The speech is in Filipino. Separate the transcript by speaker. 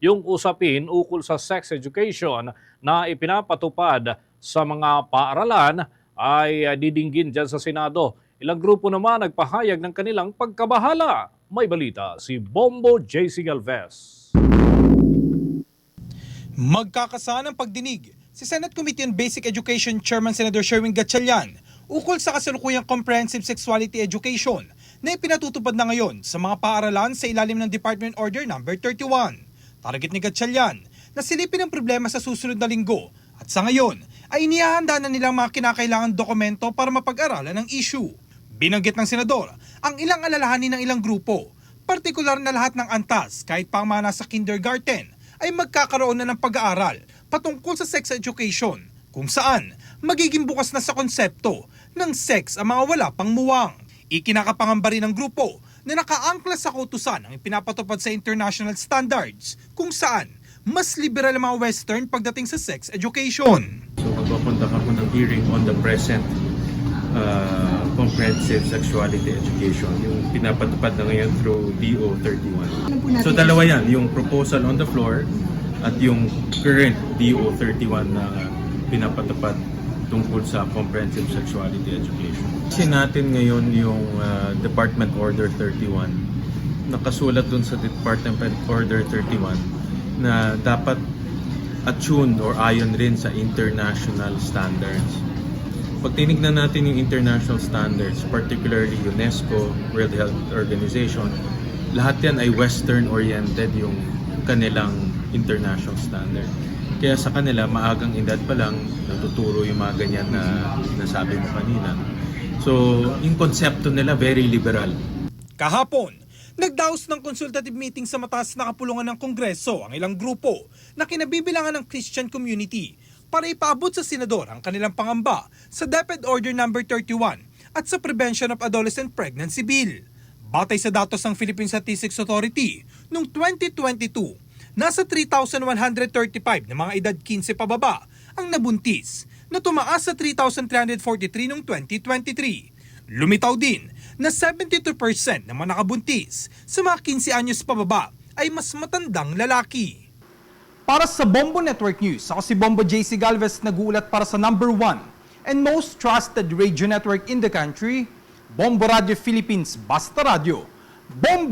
Speaker 1: yung usapin ukol sa sex education na ipinapatupad sa mga paaralan ay ah, didinggin dyan sa Senado. Ilang grupo naman nagpahayag ng kanilang pagkabahala. May balita si Bombo JC Galvez.
Speaker 2: Magkakasaan ang pagdinig si Senate Committee on Basic Education Chairman Senator Sherwin Gatchalian ukol sa kasalukuyang Comprehensive Sexuality Education na ipinatutupad na ngayon sa mga paaralan sa ilalim ng Department Order No. 31. Target ni Gatchalian na silipin ang problema sa susunod na linggo at sa ngayon ay inihahanda na nilang mga kinakailangan dokumento para mapag-aralan ng issue. Binanggit ng senador ang ilang alalahanin ng ilang grupo, partikular na lahat ng antas kahit pa ang mga nasa kindergarten ay magkakaroon na ng pag-aaral patungkol sa sex education kung saan magiging bukas na sa konsepto ng sex ang mga wala pang muwang. Ikinakapangamba rin ng grupo na nakaangkla sa kautusan ang ipinapatupad sa international standards kung saan mas liberal ang mga western pagdating sa sex education.
Speaker 3: So magpapunta ako ng hearing on the present uh, comprehensive sexuality education, yung pinapatupad na ngayon through DO 31. So dalawa yan, yung proposal on the floor at yung current DO 31 na pinapatupad tungkol sa comprehensive sexuality education. Kasi natin ngayon yung uh, Department Order 31, nakasulat dun sa Department Order 31 na dapat attuned or ayon rin sa international standards. Pag tinignan natin yung international standards, particularly UNESCO, World Health Organization, lahat yan ay Western-oriented yung kanilang international standard. Kaya sa kanila, maagang edad pa lang, natuturo yung mga ganyan na nasabi mo kanina. So, yung konsepto nila, very liberal.
Speaker 2: Kahapon, nagdaos ng consultative meeting sa mataas na kapulungan ng Kongreso ang ilang grupo na kinabibilangan ng Christian community para ipaabot sa senador ang kanilang pangamba sa DepEd Order No. 31 at sa Prevention of Adolescent Pregnancy Bill. Batay sa datos ng Philippine Statistics Authority, noong 2022, nasa 3,135 na mga edad 15 pababa ang nabuntis na tumaas sa 3,343 noong 2023. Lumitaw din na 72% ng mga nakabuntis sa mga 15 anyos pababa ay mas matandang lalaki. Para sa Bombo Network News, ako si Bombo JC Galvez nag-uulat para sa number one and most trusted radio network in the country, Bombo Radio Philippines Basta Radio. Bombo!